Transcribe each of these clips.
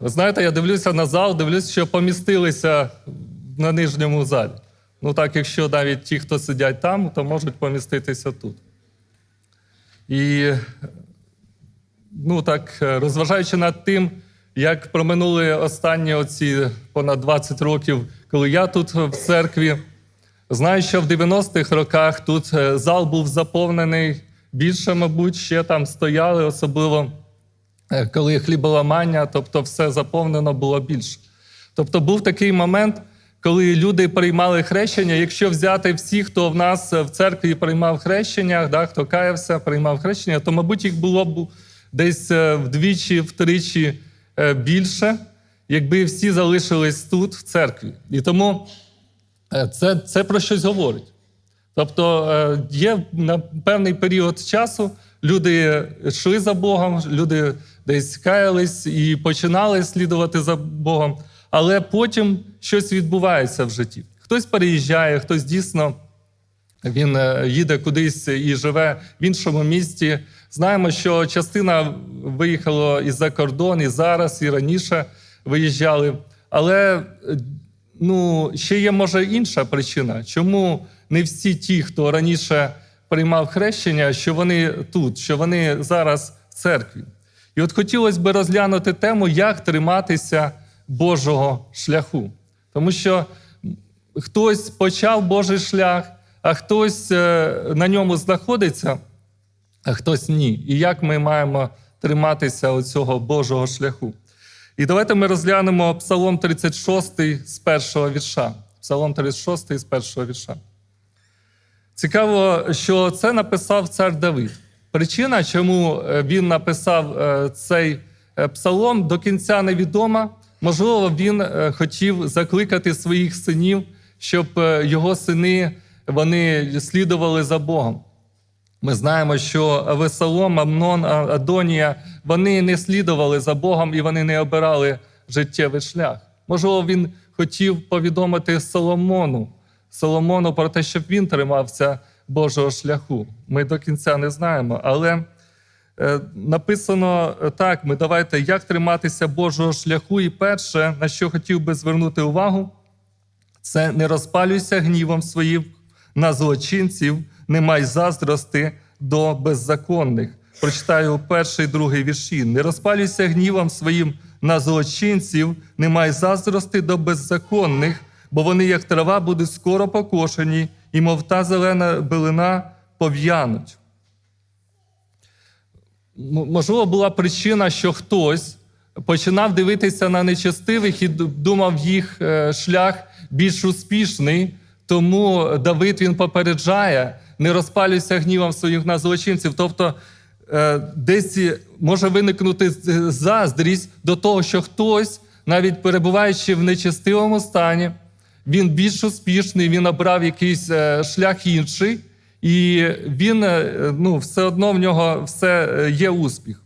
Знаєте, я дивлюся на зал, дивлюся, що помістилися на нижньому залі. Ну так, якщо навіть ті, хто сидять там, то можуть поміститися тут. І ну так, е, розважаючи над тим, як проминули останні оці понад 20 років, коли я тут в церкві, знаю, що в 90-х роках тут е, зал був заповнений більше, мабуть, ще там стояли, особливо коли хліболамання, тобто все заповнено було більше. Тобто був такий момент, коли люди приймали хрещення. Якщо взяти всіх, хто в нас в церкві приймав хрещення, да, хто каявся, приймав хрещення, то, мабуть, їх було б десь е, вдвічі, втричі е, більше, якби всі залишились тут, в церкві. І тому е, це, це про щось говорить. Тобто е, є на певний період часу люди йшли за Богом, люди десь каялись і починали слідувати за Богом, але потім щось відбувається в житті. Хтось переїжджає, хтось дійсно він е, їде кудись і живе в іншому місті. Знаємо, що частина виїхала і за кордон, і зараз, і раніше виїжджали. Але ну, ще є, може, інша причина, чому не всі ті, хто раніше приймав хрещення, що вони тут, що вони зараз в церкві. І от хотілося б розглянути тему, як триматися Божого шляху. Тому що хтось почав Божий шлях, а хтось е, на ньому знаходиться, а хтось ні. І як ми маємо триматися оцього Божого шляху. І давайте ми розглянемо Псалом 36 з першого вірша. Псалом 36 з першого вірша. Цікаво, що це написав цар Давид. Причина, чому е, він написав е, цей е, псалом, до кінця невідома. Можливо, він хотів закликати своїх синів, щоб його сини вони слідували за Богом. Ми знаємо, що Авесалом, Амнон, Адонія вони не слідували за Богом і вони не обирали життєвий шлях. Можливо, він хотів повідомити Соломону, Соломону про те, щоб він тримався Божого шляху. Ми до кінця не знаємо, але е, написано е, так: ми давайте як триматися Божого шляху. І перше, на що хотів би звернути увагу, це не розпалюйся гнівом своїм на злочинців, не май заздрости до беззаконних. Прочитаю перший другий вірші. Не розпалюйся гнівом своїм на злочинців, не май заздрости до беззаконних, бо вони, як трава, будуть скоро покошені, і мов та зелена билина пов'януть. Можливо, була причина, що хтось починав дивитися на нечестивих і думав їх е, шлях більш успішний. Тому Давид він попереджає: не розпалюйся гнівом своїх на злочинців. Тобто е, десь може виникнути заздрість до того, що хтось, навіть перебуваючи в нечестивому стані, він більш успішний, він обрав якийсь е, шлях інший, і він е, ну, все одно в нього все е, є успіх.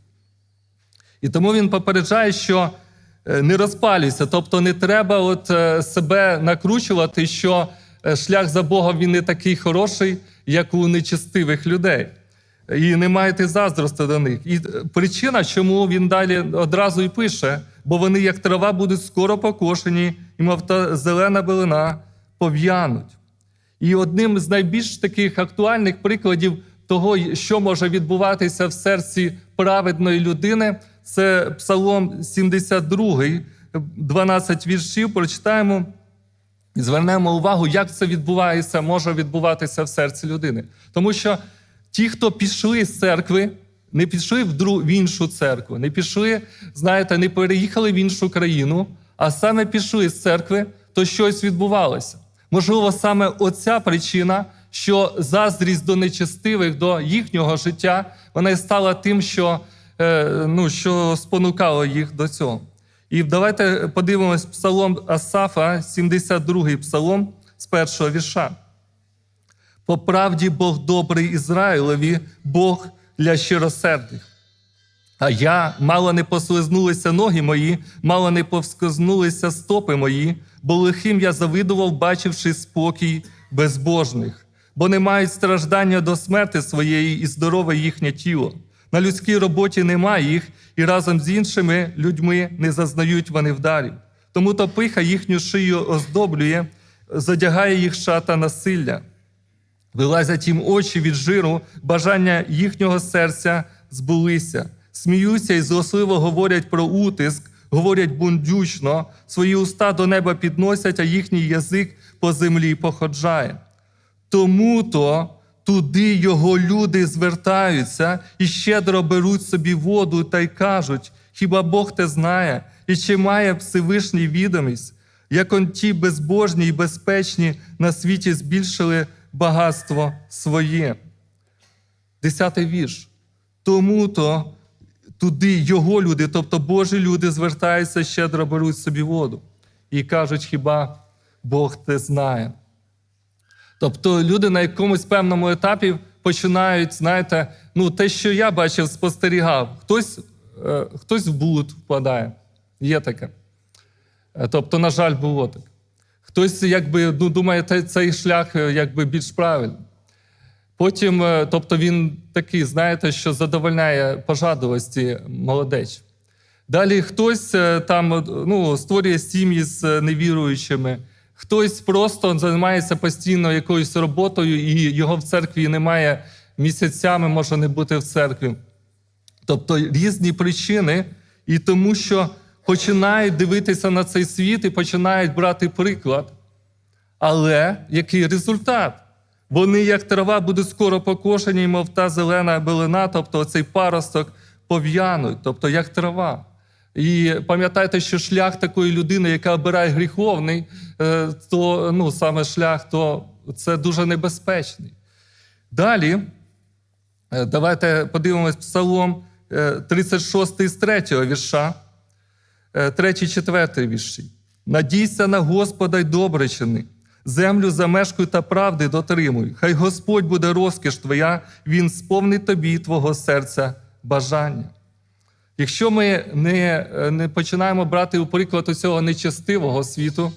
І тому він попереджає, що не розпалюйся, тобто не треба от себе накручувати, що шлях за Богом він не такий хороший, як у нечестивих людей. І не маєте заздрости до них. І причина, чому він далі одразу і пише, бо вони, як трава, будуть скоро покошені, і мов та зелена билина пов'януть. І одним з найбільш таких актуальних прикладів того, що може відбуватися в серці праведної людини, це Псалом 72, 12 віршів. Прочитаємо і звернемо увагу, як це відбувається, може відбуватися в серці людини. Тому що ті, хто пішли з церкви, не пішли в, дру, в іншу церкву, не пішли, знаєте, не переїхали в іншу країну, а саме пішли з церкви, то щось відбувалося. Можливо, саме оця причина, що заздрість до нечестивих, до їхнього життя, вона і стала тим, що, е, ну, що спонукало їх до цього. І давайте подивимось псалом Асафа, 72-й псалом з першого вірша. По правді Бог добрий Ізраїлові, Бог для щиросердих. А я мало не послизнулися ноги мої, мало не повскознулися стопи мої, бо лихим я завидував, бачивши спокій безбожних, бо не мають страждання до смерти своєї і здорове їхнє тіло. На людській роботі немає їх, і разом з іншими людьми не зазнають вони вдарів. Тому то пиха їхню шию оздоблює, задягає їх шата насилля. Вилазять їм очі від жиру, бажання їхнього серця збулися. Сміються і злосливо говорять про утиск, говорять бундючно, свої уста до неба підносять, а їхній язик по землі походжає. Тому то туди його люди звертаються і щедро беруть собі воду та й кажуть: хіба Бог те знає, і чи має Всевишній відомість, як он ті безбожні і безпечні на світі збільшили багатство своє. Десятий вірш. Тому то туди його люди, тобто Божі люди, звертаються, щедро беруть собі воду. І кажуть, хіба Бог те знає. Тобто люди на якомусь певному етапі починають, знаєте, ну те, що я бачив, спостерігав, хтось, е, хтось в блуд впадає. Є таке. Е, Тобто, на жаль, було так. Хтось якби ну, думає, цей шлях е, якби більш правильний. Потім, е, тобто він такий, знаєте, що задовольняє пожадливості молодеч. Далі хтось е, там ну, створює сім'ї з невіруючими, хтось просто займається постійно якоюсь роботою, і його в церкві немає місяцями, може не бути в церкві. Тобто різні причини, і тому що починають дивитися на цей світ і починають брати приклад. Але який результат? Вони, як трава, будуть скоро покошені, мов та зелена билина, тобто цей паросток пов'януть, тобто як трава. І пам'ятайте, що шлях такої людини, яка обирає гріховний, е, то ну, саме шлях, то це дуже небезпечний. Далі, е, давайте подивимось Псалом е, 36 з 3 вірша. Е, третій, четвертий вірші. Надійся на Господа й добре чини. Землю замешкуй та правди дотримуй. Хай Господь буде розкіш твоя, Він сповнить тобі твого серця бажання. Якщо ми не, е, не починаємо брати у приклад усього нечестивого світу,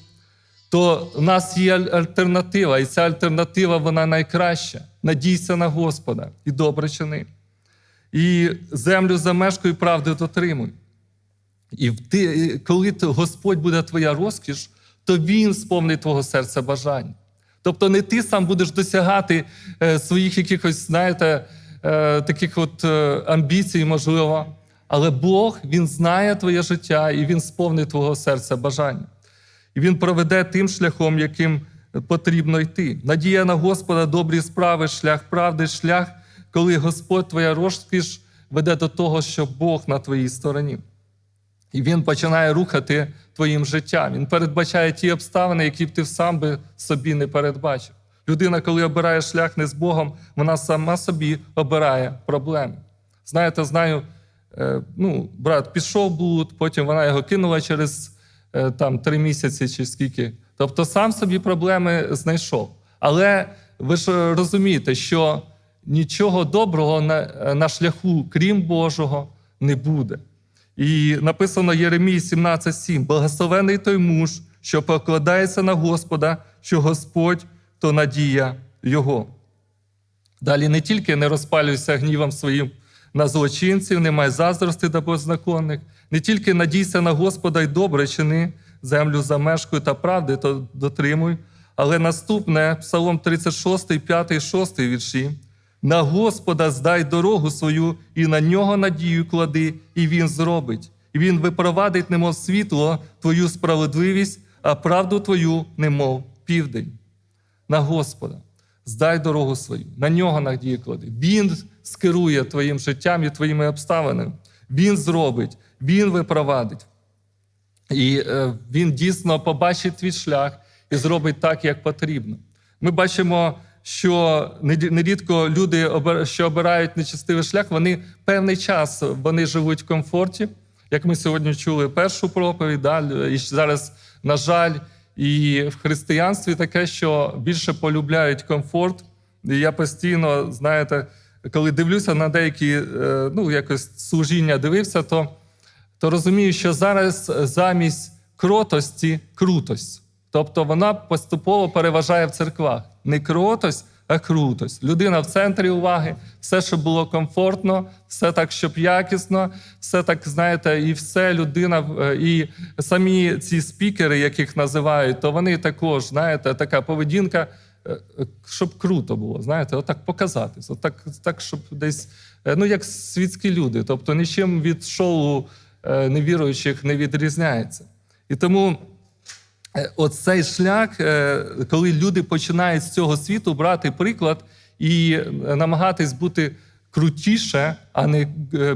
то в нас є альтернатива, і ця альтернатива вона найкраща. Надійся на Господа і добре чини. І землю замешкуй, правди дотримуй. І ти, коли Господь буде твоя розкіш, то Він сповнить твого серця бажань. Тобто не ти сам будеш досягати е, своїх якихось, знаєте, е, таких от е, амбіцій, можливо, але Бог Він знає твоє життя і Він сповнить твого серця бажання. І Він проведе тим шляхом, яким потрібно йти. Надія на Господа, добрі справи, шлях правди, шлях, коли Господь твоя розкіш веде до того, що Бог на твоїй стороні. І він починає рухати твоїм життям. Він передбачає ті обставини, які б ти сам би собі не передбачив. Людина, коли обирає шлях не з Богом, вона сама собі обирає проблеми. Знаєте, знаю, е, ну, брат пішов блуд, потім вона його кинула через е, там, три місяці чи скільки. Тобто сам собі проблеми знайшов. Але ви ж розумієте, що нічого доброго на, на шляху, крім Божого, не буде. І написано Єремії 17,7: Благословений той муж, що покладається на Господа, що Господь то надія Його. Далі не тільки не розпалюйся гнівом своїм на злочинців, не май заздрости до беззаконних, не тільки надійся на Господа й добре чини, землю замешкуй та правди, то дотримуй. Але наступне, Псалом 36, 5, 6 вірші. На Господа здай дорогу свою, і на нього надію клади, і Він зробить. І Він випровадить, немов світло, твою справедливість, а правду твою, немов південь. На Господа. Здай дорогу свою, на нього надію клади. Він скерує твоїм життям і твоїми обставинами. Він зробить, Він випровадить. І е, він дійсно побачить твій шлях і зробить так, як потрібно. Ми бачимо, що нерідко люди, що обирають нечестивий шлях, вони певний час вони живуть в комфорті. Як ми сьогодні чули першу проповідь, да, і зараз, на жаль, і в християнстві таке, що більше полюбляють комфорт. І я постійно, знаєте, коли дивлюся на деякі е, ну, якось служіння дивився, то то розумію, що зараз замість кротості крутость. Тобто вона поступово переважає в церквах. Не кротость, а крутость. Людина в центрі уваги, все, щоб було комфортно, все так, щоб якісно, все так, знаєте, і все людина, е, і самі ці спікери, яких називають, то вони також, знаєте, така поведінка, е, щоб круто було, знаєте, отак показатись, отак, так, щоб десь, е, ну як світські люди, тобто нічим від шоу невіруючих не відрізняється. І тому. Е, Оцей шлях, е, коли люди починають з цього світу брати приклад і е, намагатись бути крутіше, а не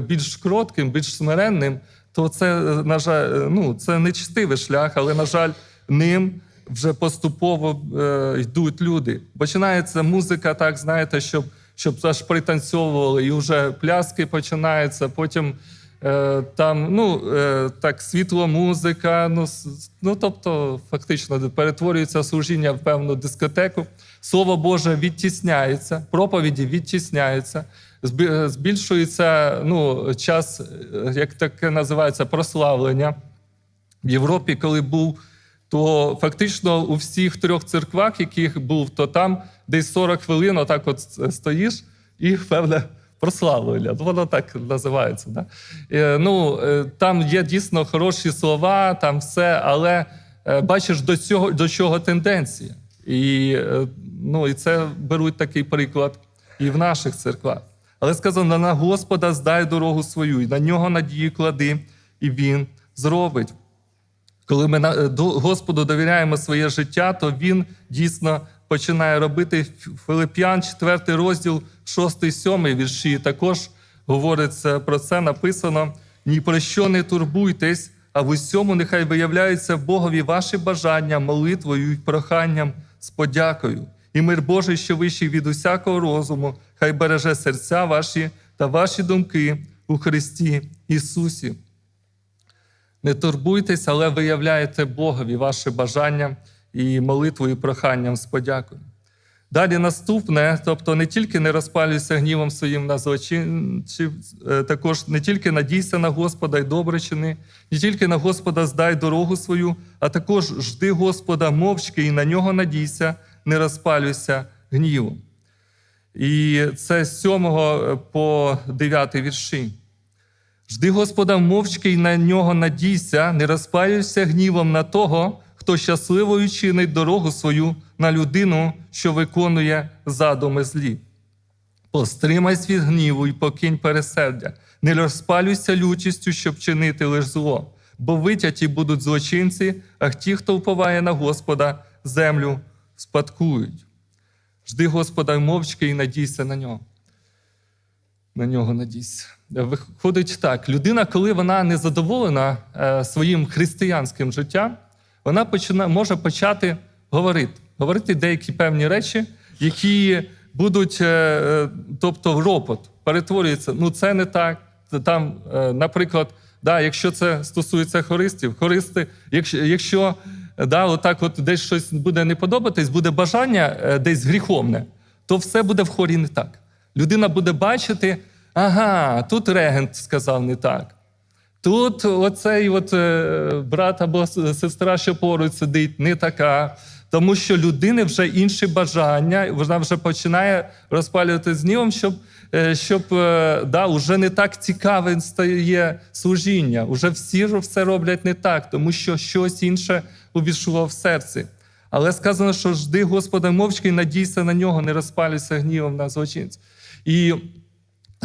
більш кротким, більш смиренним, то це, на жаль, ну, це нечистивий шлях, але, на жаль, ним вже поступово е, йдуть люди. Починається музика, так знаєте, щоб, щоб аж пританцьовували, і вже пляски починаються, потім. Е, там, ну, е, так, світло, музика, ну, ну, тобто, фактично перетворюється служіння в певну дискотеку. Слово Боже відтісняється, проповіді відтісняються, е, збільшується ну, час, як таке називається, прославлення. В Європі, коли був, то фактично у всіх трьох церквах, яких був, то там десь 40 хвилин отак от стоїш і певне прославлення. Воно так називається. Да? Е, ну, е, там є дійсно хороші слова, там все, але е, бачиш, до, цього, до чого тенденція. І, ну, і це беруть такий приклад і в наших церквах. Але сказано, на Господа здай дорогу свою, і на нього надію клади, і Він зробить. Коли ми на- Господу довіряємо своє життя, то Він дійсно починає робити Филип'ян, 4 розділ, 6, 7 вірші. Також говориться про це, написано: ні про що не турбуйтесь, а в усьому нехай виявляються Богові ваші бажання, молитвою і проханням з подякою. І мир Божий, що вищий від усякого розуму, хай береже серця ваші та ваші думки у Христі Ісусі. Не турбуйтесь, але виявляєте Богові ваше бажання і молитвою, і проханням з подякою. Далі наступне, тобто не тільки не розпалюйся гнівом своїм на злочинців, е, також не тільки надійся на Господа й добре чини, не тільки на Господа здай дорогу свою, а також жди Господа мовчки і на нього надійся, не розпалюйся гнівом. І це з 7 по 9 вірші. Жди Господа мовчки й на нього надійся, не розпалюйся гнівом на того, хто щасливою чинить дорогу свою на людину, що виконує задуми злі. Постримайся від гніву і покинь пересердя, не розпалюйся лютістю, щоб чинити лиш зло, бо витяті будуть злочинці, а ті, хто вповає на Господа, землю спадкують. Жди Господа мовчки і надійся на нього на нього надійся. Виходить так: людина, коли вона не задоволена е, своїм християнським життям, вона почина, може почати говорити, говорити деякі певні речі, які будуть, е, е, тобто ропот, перетворюється. Ну, це не так. Там, е, наприклад, да, якщо це стосується хористів, хористи, якщо, якщо да, отак от десь щось буде не подобатись, буде бажання десь гріховне, то все буде в хорі не так. Людина буде бачити, ага, тут регент сказав не так. Тут оцей от, е, брат або сестра, що поруч сидить, не така. Тому що людини вже інші бажання, вона вже починає розпалювати з гнівом, щоб, е, щоб е, да, вже не так цікаве стає служіння. Уже всі все роблять не так, тому що щось інше увійшло в серці. Але сказано, що жди Господа мовчки і надійся на нього, не розпалюйся гнівом на злочинців. І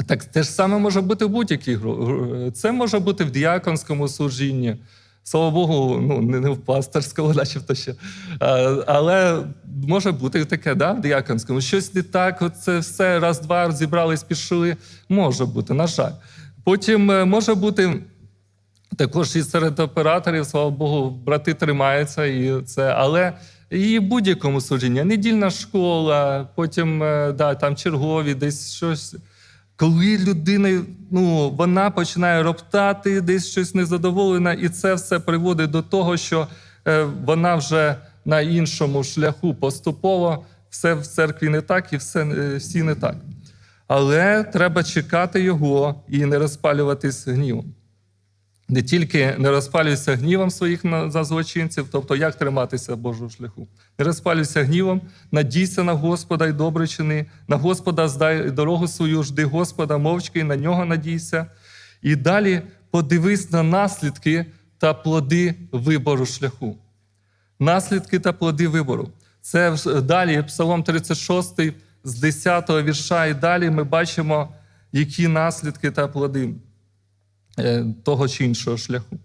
так те ж саме може бути в будь-якій гру. Це може бути в діаконському служінні. Слава Богу, ну не в пасторському, начебто ще. А, але може бути таке, да, в діаконському. Щось не так, це все раз-два зібрались, пішли. Може бути, на жаль. Потім е, може бути. Також і серед операторів, слава Богу, брати тримаються, і це, але і в будь-якому служінні. Недільна школа, потім е, да, там чергові, десь щось. Коли людина ну, вона починає роптати, десь щось незадоволена, і це все приводить до того, що е, вона вже на іншому шляху поступово все в церкві не так і все, е, всі не так. Але треба чекати його і не розпалюватись гнівом. Не тільки не розпалюйся гнівом своїх за злочинців, тобто як триматися Божого шляху. Не розпалюйся гнівом, надійся на Господа й добре чини, на Господа здай дорогу свою, жди Господа, мовчки, і на нього надійся. І далі подивись на наслідки та плоди вибору шляху. Наслідки та плоди вибору. Це далі Псалом 36 з 10 вірша і далі ми бачимо, які наслідки та плоди того чи іншого шляху.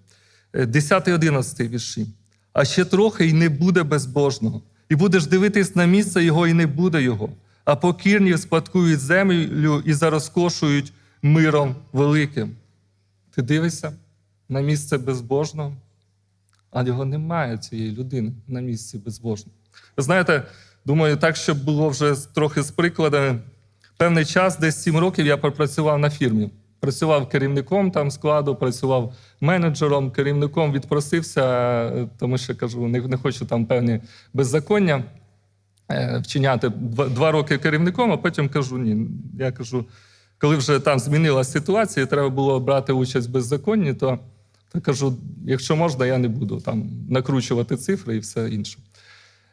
10-11 вірші. А ще трохи і не буде безбожного. І будеш дивитись на місце його, і не буде його. А покірні спадкують землю і зарозкошують миром великим. Ти дивишся на місце безбожного, а його немає цієї людини на місці безбожного. Ви знаєте, думаю, так, щоб було вже трохи з прикладами. Певний час, десь 7 років, я пропрацював на фірмі. Працював керівником там складу, працював менеджером, керівником відпросився, е, тому що кажу, не, не хочу там певні беззаконня е, вчиняти. Два, два роки керівником, а потім кажу, ні. Я кажу, коли вже там змінилася ситуація, і треба було брати участь в беззаконні, то, то кажу, якщо можна, я не буду там накручувати цифри і все інше.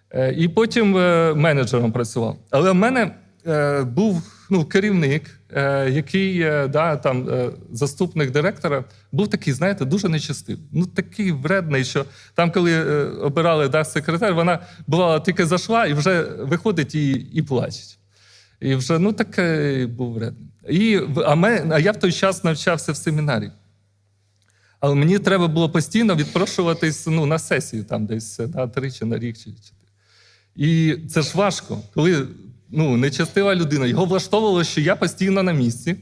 Е, І потім е, менеджером працював. Але в мене е, був ну, керівник, е, який е, да, там, е, заступник директора, був такий, знаєте, дуже нечестивий. Ну, такий вредний, що там, коли обирали да, секретар, вона бувала тільки зайшла і вже виходить і, і плаче. І вже ну такий був вредний. І, а, ми, а я в той час навчався в семінарі. Але мені треба було постійно відпрошуватись ну, на сесію, там десь да, тричі на рік чи. І це ж важко, коли ну, нечестива людина, його влаштовувало, що я постійно на місці.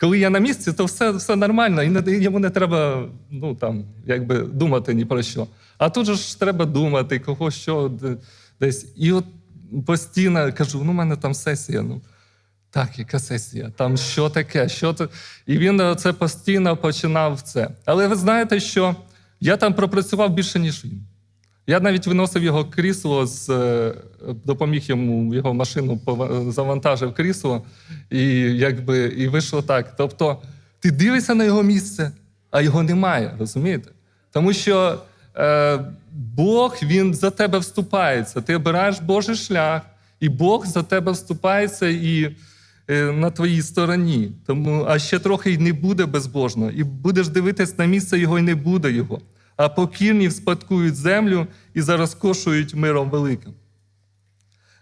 Коли я на місці, то все, все нормально, і не, йому не треба ну, там, якби, думати ні про що. А тут же ж треба думати, кого що де- десь. І от постійно кажу: ну, у мене там сесія. Ну, так, яка сесія? Там що таке? Що це? І він це постійно починав це. Але ви знаєте, що я там пропрацював більше, ніж він. Я навіть виносив його крісло, з, е, допоміг йому його машину, завантажив крісло, і якби і вийшло так. Тобто, ти дивишся на його місце, а його немає, розумієте? Тому що е, Бог він за тебе вступається. Ти обираєш Божий шлях, і Бог за тебе вступається і е, на твоїй стороні. Тому, а ще трохи й не буде безбожного, і будеш дивитись на місце його, і не буде його. А покірні вспадкують землю і зарозкошують миром великим.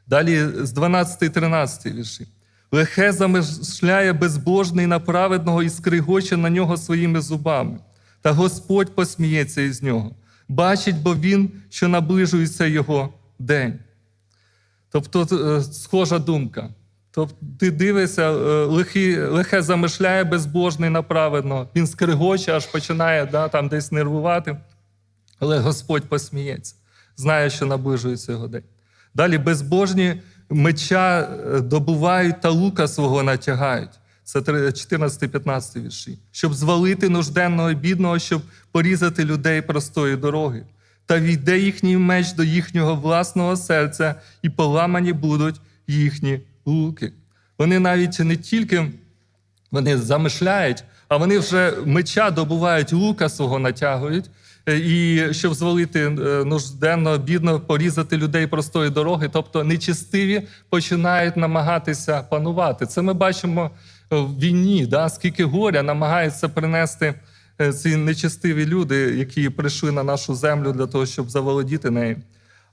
Далі з 12-13 вірші. Лихе замишляє безбожний на праведного і скригоче на нього своїми зубами. Та Господь посміється із нього. Бачить, бо він, що наближується його день. Тобто е, схожа думка. Тобто ти дивишся, е, лихий, лихе замишляє безбожний на праведного, він скригоче, аж починає да, там десь нервувати. Але Господь посміється, знає, що наближується його день. Далі безбожні меча е, добувають та лука свого натягають. Це 14-15 вірші. Щоб звалити нужденного бідного, щоб порізати людей простої дороги. Та війде їхній меч до їхнього власного серця, і поламані будуть їхні луки. Вони навіть не тільки вони замишляють, а вони вже меча добувають, лука свого натягують, е, і щоб звалити е, нужденно, бідно, порізати людей простої дороги. Тобто нечистиві починають намагатися панувати. Це ми бачимо е, в війні, да? скільки горя намагаються принести ці нечистиві люди, які прийшли на нашу землю для того, щоб заволодіти нею.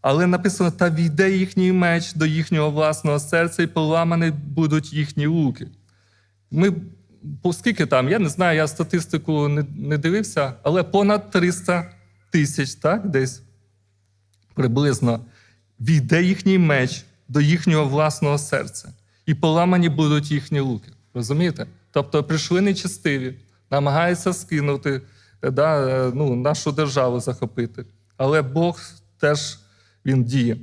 Але написано: та війде їхній меч до їхнього власного серця, і поламані будуть їхні луки. Ми скільки там, я не знаю, я статистику не, не дивився, але понад 300 тисяч, так, десь приблизно, війде їхній меч до їхнього власного серця, і поламані будуть їхні луки. Розумієте? Тобто прийшли нечестиві, намагаються скинути, е, да, е, ну, нашу державу захопити. Але Бог теж він діє.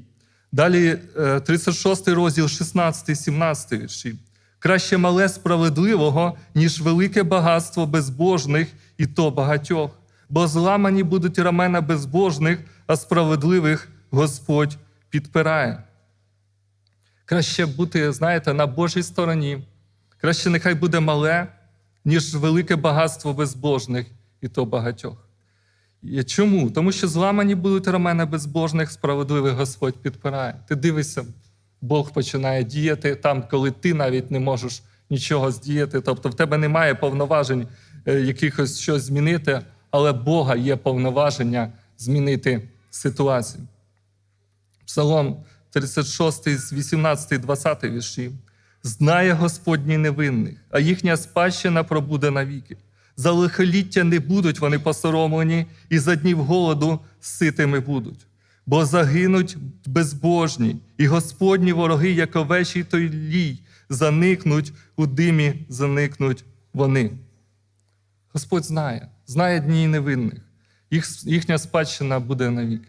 Далі е, 36 розділ, 16-17 вірші. Краще мале справедливого, ніж велике багатство безбожних, і то багатьох. Бо зламані будуть рамена безбожних, а справедливих Господь підпирає. Краще бути, знаєте, на Божій стороні. Краще нехай буде мале, ніж велике багатство безбожних, і то багатьох. Чому? Тому що зламані будуть рамена безбожних, справедливий Господь підпирає. Ти дивишся, Бог починає діяти там, коли ти навіть не можеш нічого здіяти. Тобто в тебе немає повноважень е, якихось щось змінити, але Бога є повноваження змінити ситуацію. Псалом 36, з 18, 20 вірші. Знає Господній невинних, а їхня спадщина пробуде навіки. За лихоліття не будуть вони посоромлені, і за днів голоду ситими будуть. Бо загинуть безбожні, і Господні вороги, як овечий той лій, заникнуть у димі, заникнуть вони. Господь знає, знає дні невинних. Їх, їхня спадщина буде навіки.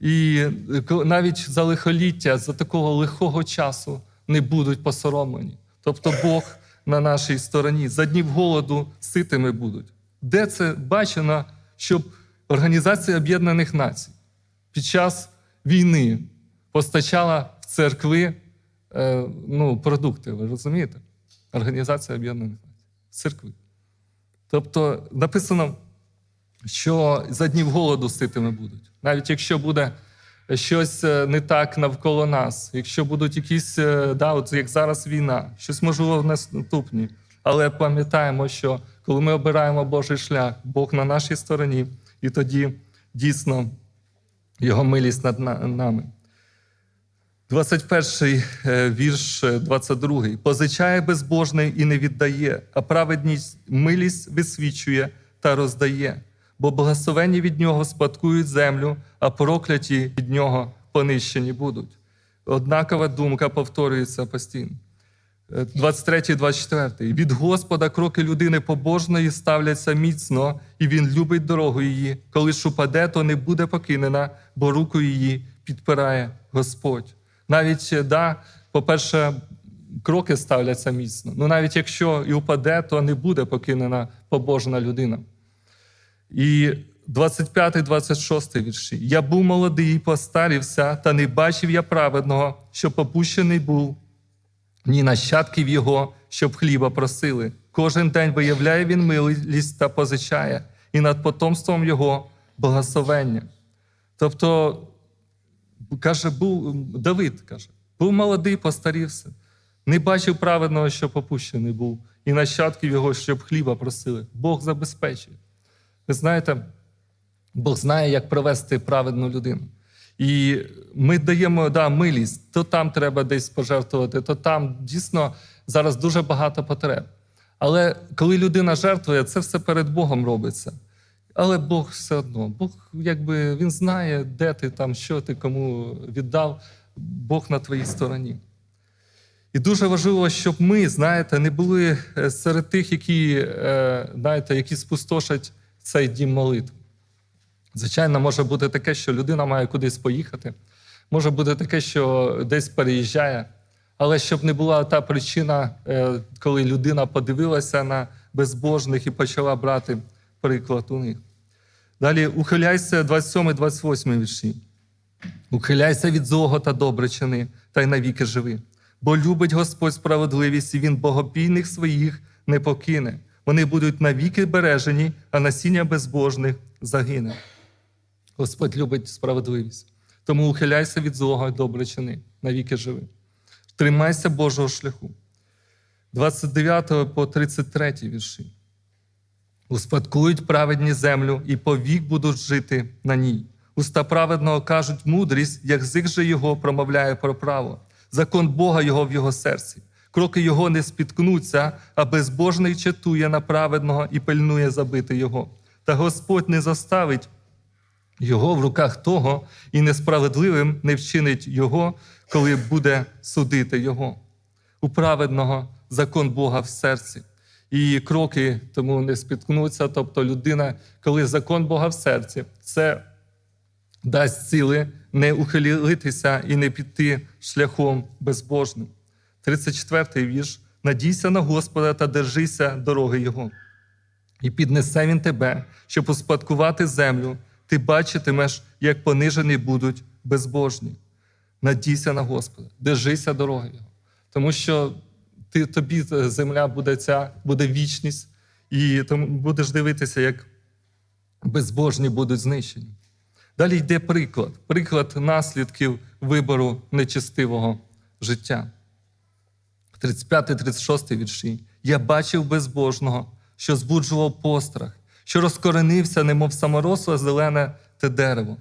І ко- навіть за лихоліття, за такого лихого часу не будуть посоромлені. Тобто Бог на нашій стороні. За днів голоду ситими будуть. Де це бачено, щоб Організація Об'єднаних Націй під час війни постачала в церкви е, ну, продукти, ви розумієте? Організація Об'єднаних Націй. Церкви. Тобто написано, що за днів голоду ситими будуть. Навіть якщо буде щось е, не так навколо нас, якщо будуть якісь, е, да, от як зараз війна, щось можливо в наступні. Але пам'ятаємо, що коли ми обираємо Божий шлях, Бог на нашій стороні, і тоді дійсно його милість над нами. 21 е, вірш, е, 22. Позичає безбожний і не віддає, а праведність милість висвічує та роздає. Бо благословені від нього спадкують землю, а прокляті від нього понищені будуть. Однакова думка повторюється постійно. Е, 23 24. Від Господа кроки людини побожної ставляться міцно, і він любить дорогу її. Коли ж упаде, то не буде покинена, бо руку її підпирає Господь. Навіть, е, да, по-перше, кроки ставляться міцно. Ну навіть якщо і упаде, то не буде покинена побожна людина. І 25-26 вірші. Я був молодий, і постарівся, та не бачив я праведного, що попущений був ні нащадків його, щоб хліба просили. Кожен день виявляє він милість та позичає, і над потомством його благословення. Тобто, каже, був Давид каже, був молодий, постарівся, не бачив праведного, що попущений був, і нащадків його, щоб хліба просили. Бог забезпечує. Ви знаєте, Бог знає, як провести праведну людину. І ми даємо да, милість, то там треба десь пожертвувати, то там дійсно зараз дуже багато потреб. Але коли людина жертвує, це все перед Богом робиться. Але Бог все одно, Бог якби він знає, де ти там, що ти кому віддав, Бог на твоїй стороні. І дуже важливо, щоб ми, знаєте, не були е, серед тих, які, е, знаєте, які спустошать цей дім молитви. Звичайно, може бути таке, що людина має кудись поїхати, може бути таке, що десь переїжджає. Але щоб не була та причина, е, коли людина подивилася на безбожних і почала брати приклад у них. Далі ухиляйся 27-28 вірші. Ухиляйся від злого та добре чини, та й навіки живи. Бо любить Господь справедливість, і Він богопійних своїх не покине. Вони будуть навіки бережені, а насіння безбожних загине. Господь любить справедливість. Тому ухиляйся від злого і добре чини, навіки живи. Тримайся Божого шляху. 29 по 33 вірші. Успадкують праведні землю і повік будуть жити на ній. Уста праведного кажуть мудрість, язик же його промовляє про право. Закон Бога його в його серці. Кроки його не спіткнуться, а безбожний чатує на праведного і пильнує забити його. Та Господь не заставить його в руках того, і несправедливим не вчинить його, коли буде судити його. У праведного закон Бога в серці. І кроки тому не спіткнуться. Тобто, людина, коли закон Бога в серці, це дасть сили не ухилитися і не піти шляхом безбожним. 34-й вірш. Надійся на Господа та держися дороги Його. І піднесе він тебе, щоб успадкувати землю. Ти бачитимеш, як понижені будуть безбожні. Надійся на Господа, держися дороги Його. Тому що ти, тобі земля буде ця, буде вічність, і тому будеш дивитися, як безбожні будуть знищені. Далі йде приклад, приклад наслідків вибору нечестивого життя. 35-36 вірші. Я бачив безбожного, що збуджував пострах, що розкоренився, немов саморосле зелене те дерево.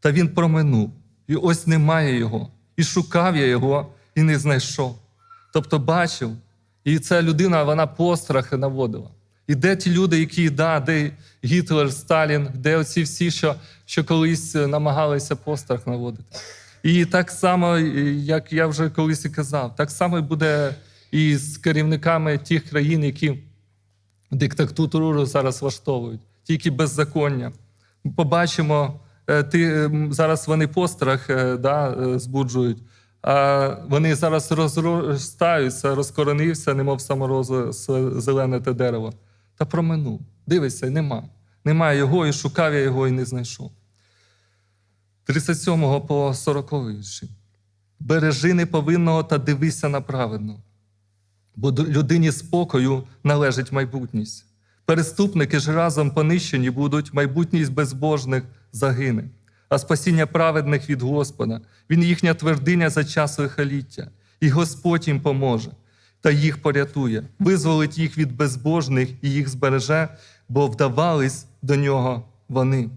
Та він проминув, і ось немає його. І шукав я його, і не знайшов. Тобто бачив, і ця людина вона пострах наводила. І де ті люди, які, да, де Гітлер, Сталін, де оці всі, що, що колись намагалися пострах наводити. І так само, як я вже колись і казав, так само буде і з керівниками тих країн, які диктатуру зараз влаштовують, тільки беззаконня. Побачимо, е, ти, ем, зараз вони пострах е, да, е, збуджують, а вони зараз розростаються, розкоронився, немов саморозу зелене те дерево. Та проминув. Дивися, нема. Немає його, і шукав я його, і не знайшов. 37 по 40 вірші. Бережи неповинного та дивися на праведного, бо людині спокою належить майбутність. Переступники ж разом понищені будуть, майбутність безбожних загине, а спасіння праведних від Господа. Він їхня твердиня за час лихоліття, і Господь їм поможе та їх порятує, визволить їх від безбожних і їх збереже, бо вдавались до нього вони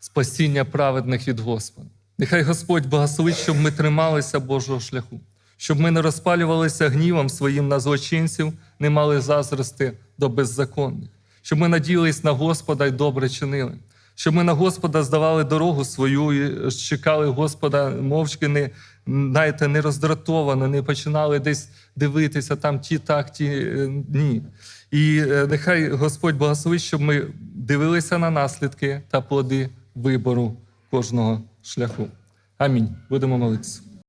спасіння праведних від Господа. Нехай Господь благословить, щоб ми трималися Божого шляху, щоб ми не розпалювалися гнівом своїм на злочинців, не мали заздрости до беззаконних, щоб ми надіялись на Господа і добре чинили, щоб ми на Господа здавали дорогу свою і чекали Господа мовчки, не, знаєте, не роздратовано, не починали десь дивитися там ті так, ті е, ні. І е, нехай Господь благословить, щоб ми дивилися на наслідки та плоди вибору кожного шляху. Амінь. Будемо молитися.